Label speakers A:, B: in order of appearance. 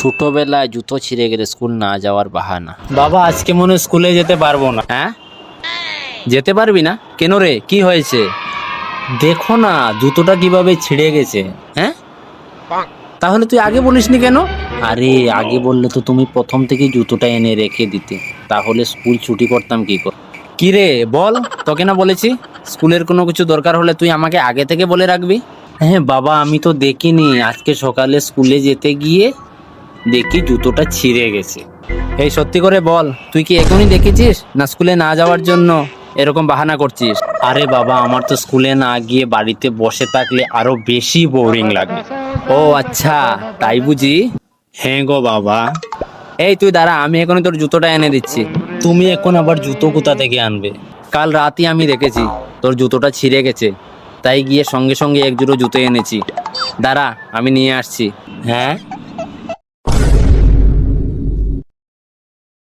A: ছোটবেলায় জুতো ছিঁড়ে গেলে স্কুল না যাওয়ার বাহানা।
B: বাবা আজকে মনে হয় স্কুলে যেতে পারব না।
A: হ্যাঁ? যেতে পারবি না? কেন রে? কি হয়েছে?
B: দেখো না জুতোটা কীভাবে ছিঁড়ে গেছে।
A: হ্যাঁ? তাহলে তুই আগে বলিসনি কেন?
B: আরে আগে বললে তো তুমি প্রথম থেকে জুতোটা এনে রেখে দিতে। তাহলে স্কুল ছুটি করতাম কি করে?
A: কি রে? বল তোকে না বলেছি? স্কুলের কোনো কিছু দরকার হলে তুই আমাকে আগে থেকে বলে রাখবি?
B: হ্যাঁ বাবা আমি তো দেখিনি। আজকে সকালে স্কুলে যেতে গিয়ে দেখি জুতোটা ছিঁড়ে গেছে।
A: এই সত্যি করে বল তুই কি এখনই দেখেছিস? না স্কুলে না যাওয়ার জন্য এরকম বাহানা করছিস?
B: আরে বাবা আমার তো স্কুলে না গিয়ে বাড়িতে বসে থাকলে আরও বেশি বোরিং লাগে।
A: ও আচ্ছা তাই বুঝি?
B: হ্যাঁ গো বাবা।
A: এই তুই দাঁড়া আমি এখনই তোর জুতোটা এনে দিচ্ছি।
B: তুমি এখন আবার জুতো কোথা থেকে আনবে?
A: কাল রাতই আমি দেখেছি তোর জুতোটা ছিঁড়ে গেছে। তাই গিয়ে সঙ্গে সঙ্গে এক জোড়ো জুতো এনেছি। দাঁড়া আমি নিয়ে আসছি।
B: হ্যাঁ?